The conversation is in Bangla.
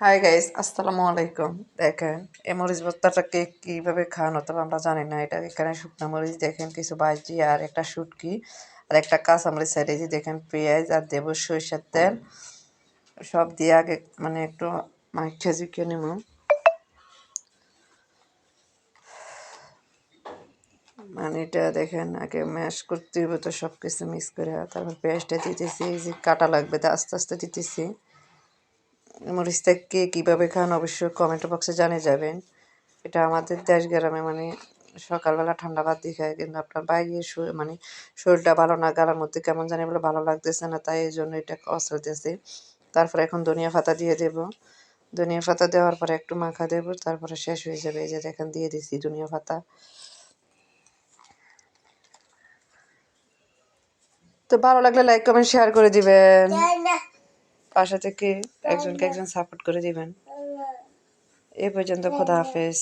হাই গাইস আসসালামু আলাইকুম দেখেন এই মরিচ ভর্তাটাকে কীভাবে খাওয়ানো তবে আমরা জানি না। এটা এখানে শুকনো মরিচ, দেখেন কিছু ভাজি আর একটা শুটকি আর একটা কাঁচামরিচ সাইডে যে দেখেন পেঁয়াজ আর দেব সরিষার তেল। সব দিয়ে আগে মানে একটু মাখা ঝুঁকিয়ে নেব। মানে এটা দেখেন, আগে ম্যাশ করতে হবে তো সব কিছু মিক্স করে, তারপর পেঁয়াজটা দিতেছি, এই যে কাটা লাগবে তা আস্তে আস্তে দিতেছি। মরিচটা কে কীভাবে খান অবশ্যই কমেন্ট বক্সে জানিয়ে যাবেন। এটা আমাদের দেশ গ্রামে মানে সকালবেলা ঠান্ডা ভাত দিয়ে খায়, কিন্তু আপনার বাইরে মানে শরীরটা ভালো না, গালার মধ্যে কেমন জানি বলে ভালো লাগতেছে না, তাই এই জন্য এটা অসলতেছে তারপরে এখন ধনিয়া পাতা দিয়ে দেব। ধনিয়া পাতা দেওয়ার পরে একটু মাখা দেব, তারপরে শেষ হয়ে যাবে। এই যে দেখেন, দিয়ে দিছি ধনিয়া পাতা। তো ভালো লাগলে লাইক কমেন্ট শেয়ার করে দিবেন। পাশে থেকে একজনকে একজন সাপোর্ট করে দিবেন। এ পর্যন্ত খোদা হাফেজ।